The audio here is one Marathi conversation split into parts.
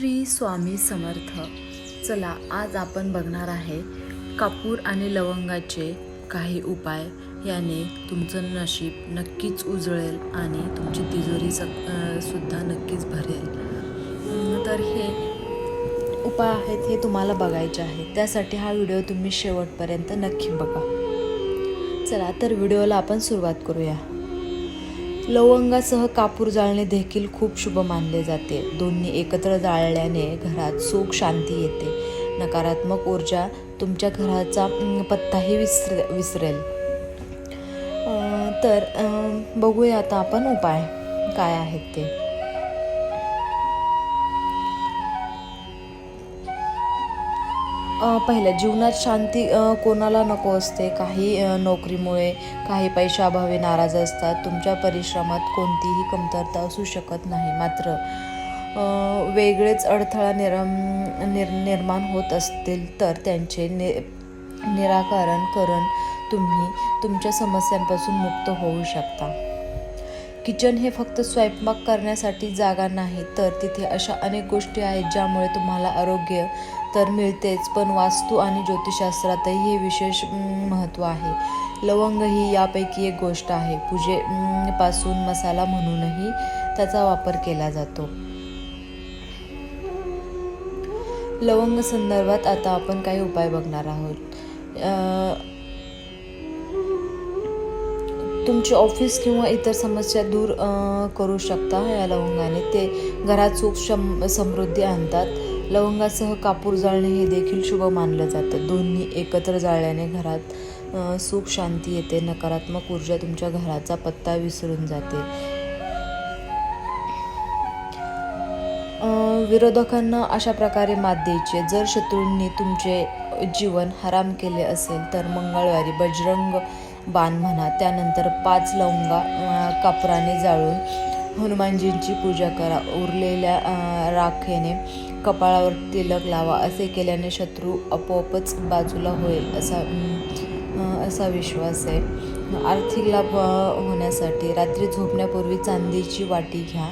श्री स्वामी समर्थ. चला आज आपण बघणार आहे कापूर आणि लवंगाचे काही उपाय. याने तुमचं नशीब नक्कीच उजळेल आणि तुमची तिजोरी सक सुद्धा नक्कीच भरेल. तर हे उपाय आहेत हे तुम्हाला बघायचे आहे. त्यासाठी हा व्हिडिओ तुम्ही शेवटपर्यंत नक्की बघा. चला तर व्हिडिओला आपण सुरुवात करूया. लवंगासह कापूर जाळणे देखील खूप शुभ मानले जाते. दोन्ही एकत्र जाळल्याने घरात सुख शांती येते. नकारात्मक ऊर्जा तुमच्या घराचा पत्ताही विसर विसरेल. तर बघूया आता आपण उपाय काय आहेत ते. पहिल्या पहिलं जीवनात शांती कोणाला नको असते? काही नोकरीमुळे काही पैशाअभावी नाराज असतात. तुमच्या परिश्रमात कोणतीही कमतरता असू शकत नाही. मात्र वेगळेच अडथळा निर निर निर्माण होत असतील तर त्यांचे नि निराकरण करून तुम्ही तुमच्या समस्यांपासून मुक्त होऊ शकता. किचन हे फक्त स्वयंपाक करण्यासाठी जागा नाही तर तिथे अशा अनेक गोष्टी आहेत ज्यामुळे तुम्हाला आरोग्य तर मिळतेच पण वास्तू आणि ज्योतिषशास्त्रातही हे विशेष महत्त्व आहे. लवंग ही यापैकी एक गोष्ट आहे. पूजेपासून मसाला म्हणूनही त्याचा वापर केला जातो. लवंग संदर्भात आता आपण काही उपाय बघणार आहोत. तुमची ऑफिस किंवा इतर समस्या दूर करू शकता या लवंगाने. ते घरात सुख शम समृद्धी आणतात. लवंगासह कापूर जाळणे हे देखील शुभ मानलं जातं. दोन्ही एकत्र जाळल्याने घरात सुख शांती येते. नकारात्मक ऊर्जा तुमच्या घराचा पत्ता विसरून जाते. विरोधकांना अशा प्रकारे मात द्यायची जर शत्रूंनी तुमचे जीवन हराम केले असेल तर मंगळवारी बजरंग बाण म्हणा त्यानंतर पाच लवंगा कापराने जाळून हनुमानजींची पूजा करा. उरलेल्या राखेने कपाळावर तिलक लावा. असे केल्याने शत्रू आपोआपच बाजूला होईल असा असा विश्वास आहे. आर्थिक लाभ होण्यासाठी रात्री झोपण्यापूर्वी चांदीची वाटी घ्या.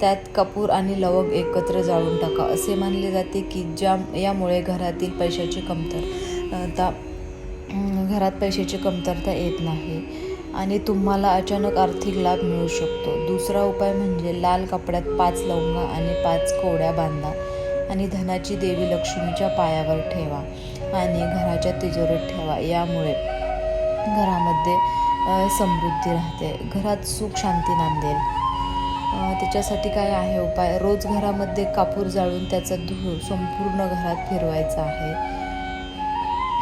त्यात कपूर आणि लवंग एकत्र जाळून टाका. असे मानले जाते की ज्या यामुळे घरातील पैशाची कमतरता घरात पैशाची कमतरता येत नाही आणि तुम्हाला अचानक आर्थिक लाभ मिळू शकतो. दुसरा उपाय म्हणजे लाल कपड्यात पाच लवंगा आणि पाच कोड्या बांधा आणि धनाची देवी लक्ष्मीच्या पायावर ठेवा आणि घराच्या तिजोरीत ठेवा. यामुळे घरामध्ये समृद्धी राहते. घरात सुख शांती नांदेल. त्याच्यासाठी काय आहे उपाय? रोज घरामध्ये कापूर जाळून त्याचा धूळ संपूर्ण घरात फिरवायचा आहे.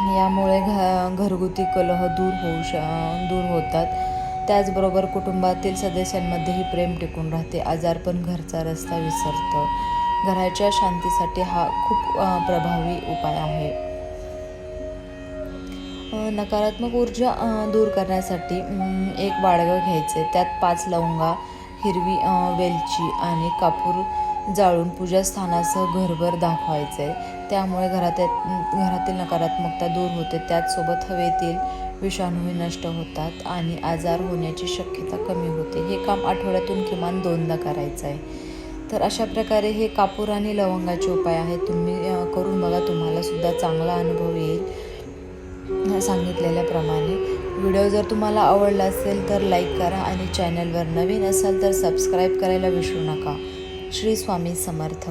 यामुळे घ घरगुती कलह दूर होऊ श दूर होतात. त्याचबरोबर कुटुंबातील सदस्यांमध्येही प्रेम टिकून राहते. आजारपण घरचा रस्ता विसरतं. घराच्या शांतीसाठी हा खूप प्रभावी उपाय आहे. नकारात्मक ऊर्जा दूर करण्यासाठी एक बाळगं घ्यायचे. त्यात पाच लवंगा हिरवी वेलची आणि कापूर जाळून पूजास्थानासह घरभर दाखवायचं आहे त्यामुळे घरात घरातील नकारात्मकता दूर होते. त्याचसोबत हवेतील विषाणूही नष्ट होतात आणि आजार होण्याची शक्यता कमी होते. हे काम आठवड्यातून किमान दोनदा करायचं आहे तर अशा प्रकारे हे कापूर आणि लवंगाचे उपाय आहेत. तुम्ही करून बघा. तुम्हाला सुद्धा चांगला अनुभव येईल. सांगितलेल्याप्रमाणे व्हिडिओ जर तुम्हाला आवडला असेल तर लाईक करा आणि चॅनलवर नवीन असाल तर सबस्क्राईब करायला विसरू नका. श्री स्वामी समर्थ.